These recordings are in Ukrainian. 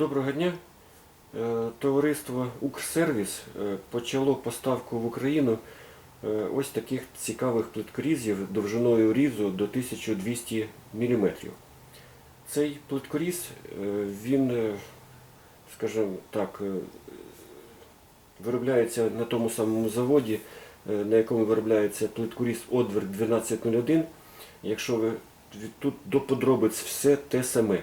Доброго дня. Е, Товариство Укрсервіс е, почало поставку в Україну е, ось таких цікавих плиткорізів довжиною різу до 1200 мм. Цей плиткоріз, він, скажімо так, виробляється на тому самому заводі, на якому виробляється плиткоріз Одверк 1201. Якщо ви тут до подробиць все те саме,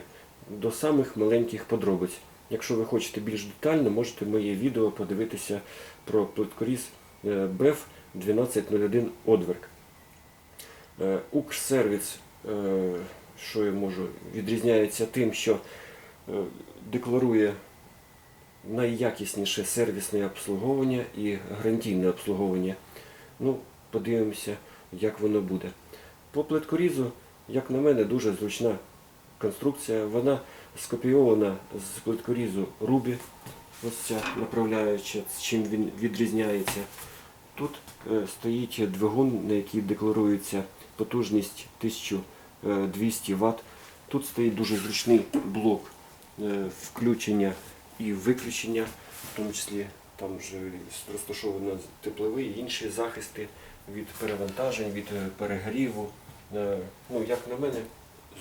до самих маленьких подробиць. Якщо ви хочете більш детально, можете моє відео подивитися про плиткоріз BEF 1201 Одверк. Укрсервіс, е, що я можу, відрізняється тим, що е, декларує найякісніше сервісне обслуговування і гарантійне обслуговування. Ну, подивимося, як воно буде. По плиткорізу, як на мене, дуже зручна конструкція. Вона скопійована з плиткорізу Рубі. Ось ця направляюча, з чим він відрізняється. Тут е, стоїть двигун, на який декларується потужність 1200 Вт. Тут стоїть дуже зручний блок е, включення і виключення, в тому числі там вже розташовано теплові і інші захисти від перевантажень, від е, перегріву. Ну, як на мене,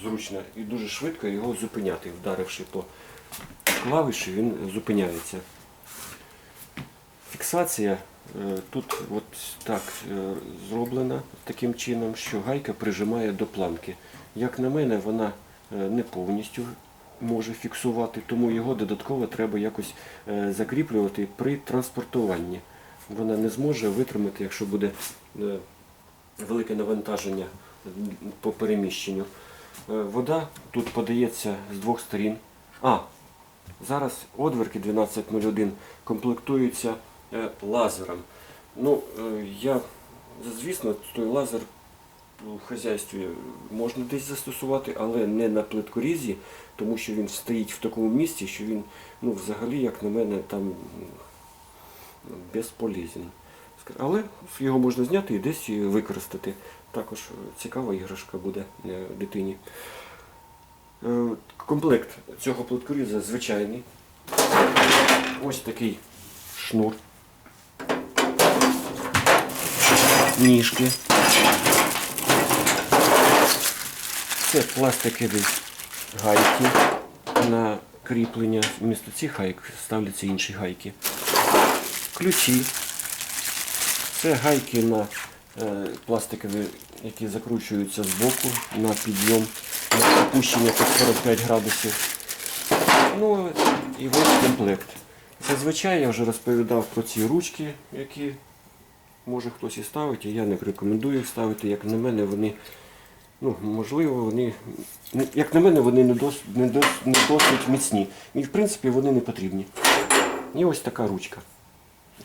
зручно і дуже швидко його зупиняти, вдаривши по клавіші, він зупиняється. Фіксація е, тут от так е, зроблена таким чином, що гайка прижимає до планки. Як на мене, вона е, не повністю може фіксувати, тому його додатково треба якось закріплювати при транспортуванні. Вона не зможе витримати, якщо буде велике навантаження по переміщенню. Е, Вода тут подається з двох сторін. А, зараз одверки 1201 комплектуються е, лазером. Ну, е, я, звісно, той лазер в хазяйстві можна десь застосувати, але не на плиткорізі, тому що він стоїть в такому місці, що він, ну, взагалі, як на мене, там м, безполезен. Але його можна зняти і десь використати. Також цікава іграшка буде е, дитині. Е, Комплект цього плиткоріза звичайний. Ось такий шнур. Ніжки. Це пластикові гайки на кріплення. Вмісто цих гайок ставляться інші гайки. Ключі. Це гайки на пластикові, які закручуються з боку на підйом, на опущення під 45 градусів. Ну і ось комплект. Зазвичай я вже розповідав про ці ручки, які може хтось і ставить, а я не рекомендую їх ставити. Як на мене, вони, ну, можливо, вони, як на мене, вони не, дос, не, дос, не досить міцні. І в принципі вони не потрібні. І ось така ручка.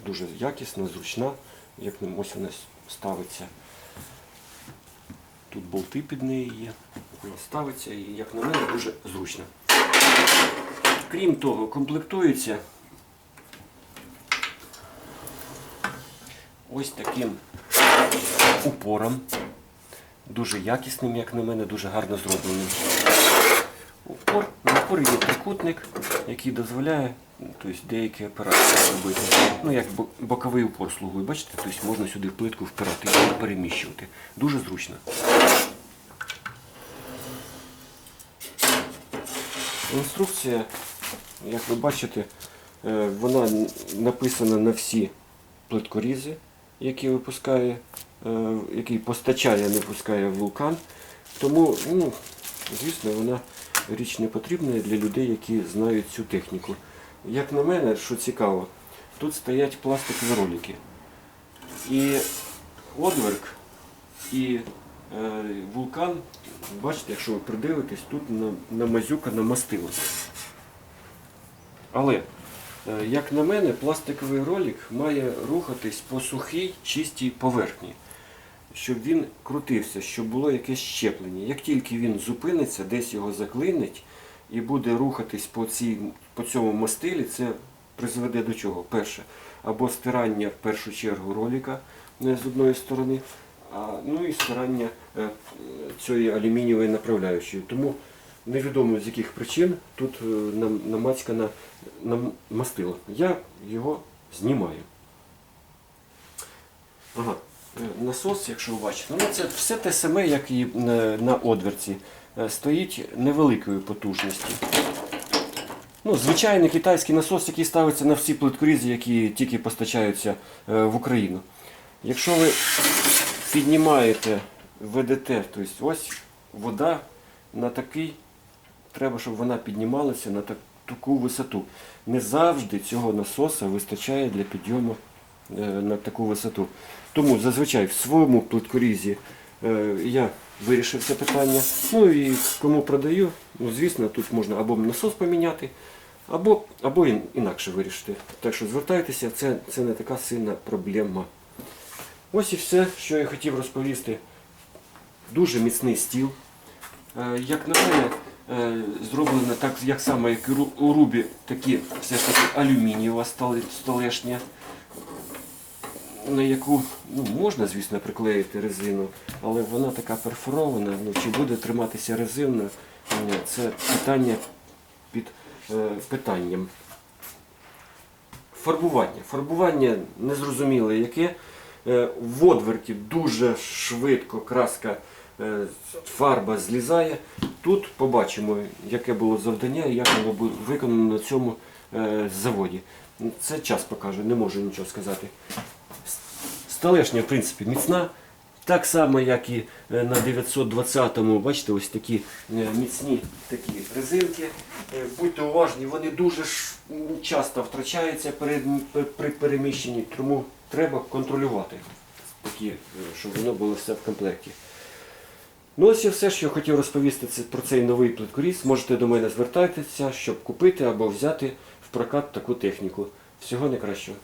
Дуже якісна, зручна, як ось вона ставиться. Тут болти під неї є. Вона ставиться і, як на мене, дуже зручно. Крім того, комплектується ось таким упором. Дуже якісним, як на мене, дуже гарно зробленим. Упор, на упорі є трикутник, який дозволяє тобто, деякі операції робити. Ну, як боковий упор слугує, бачите, тобто можна сюди плитку впирати і переміщувати. Дуже зручно. Інструкція, як ви бачите, е, вона написана на всі плиткорізи, які випускає, е, який постачає, не пускає вулкан. Тому, ну, звісно, вона річ не потрібна для людей, які знають цю техніку. Як на мене, що цікаво, тут стоять пластикові ролики. І одверк, і е, вулкан, бачите, якщо ви придивитесь, тут на, намазюкано мастило. Але, е, як на мене, пластиковий ролик має рухатись по сухій, чистій поверхні, щоб він крутився, щоб було якесь щеплення. Як тільки він зупиниться, десь його заклинить і буде рухатись по, цій, по цьому мастилі, це призведе до чого? Перше, або стирання в першу чергу ролика е, з одної сторони, а, ну і стирання е, цієї алюмінієвої направляючої. Тому невідомо з яких причин тут е, нам- намацькана нам мастило. Я його знімаю. Ага. Насос, якщо ви бачите, ну це все те саме, як і на одверці. Е, Стоїть невеликої потужності. Ну, звичайний китайський насос, який ставиться на всі плиткорізи, які тільки постачаються е, в Україну. Якщо ви піднімаєте, ведете, тобто ось вода на такий, треба, щоб вона піднімалася на так- таку висоту. Не завжди цього насоса вистачає для підйому е, на таку висоту. Тому зазвичай в своєму плиткорізі я вирішив це питання. Ну і кому продаю, ну звісно, тут можна або насос поміняти, або, або інакше вирішити. Так що звертайтеся, це, це не така сильна проблема. Ось і все, що я хотів розповісти. Дуже міцний стіл. Е, Як на мене, е, зроблено так, як само, як у Рубі, такі все ж таки алюмінієва столешня, на яку ну, можна, звісно, приклеїти резину, але вона така перфорована. Ну, чи буде триматися резина, це питання під е, питанням. Фарбування. Фарбування незрозуміле яке. Е, В одверті дуже швидко краска е, фарба злізає. Тут побачимо, яке було завдання і як воно буде виконано на цьому е, заводі. Це час покаже, не можу нічого сказати. Столешня, в принципі, міцна. Так само, як і е, на 920-му, бачите, ось такі е, міцні такі резинки. Е, Будьте уважні, вони дуже часто втрачаються при переміщенні, тому треба контролювати, такі, щоб воно було все в комплекті. Ну ось і все, що я хотів розповісти про цей новий плиткоріз. Можете до мене звертатися, щоб купити або взяти в прокат таку техніку. Всього найкращого.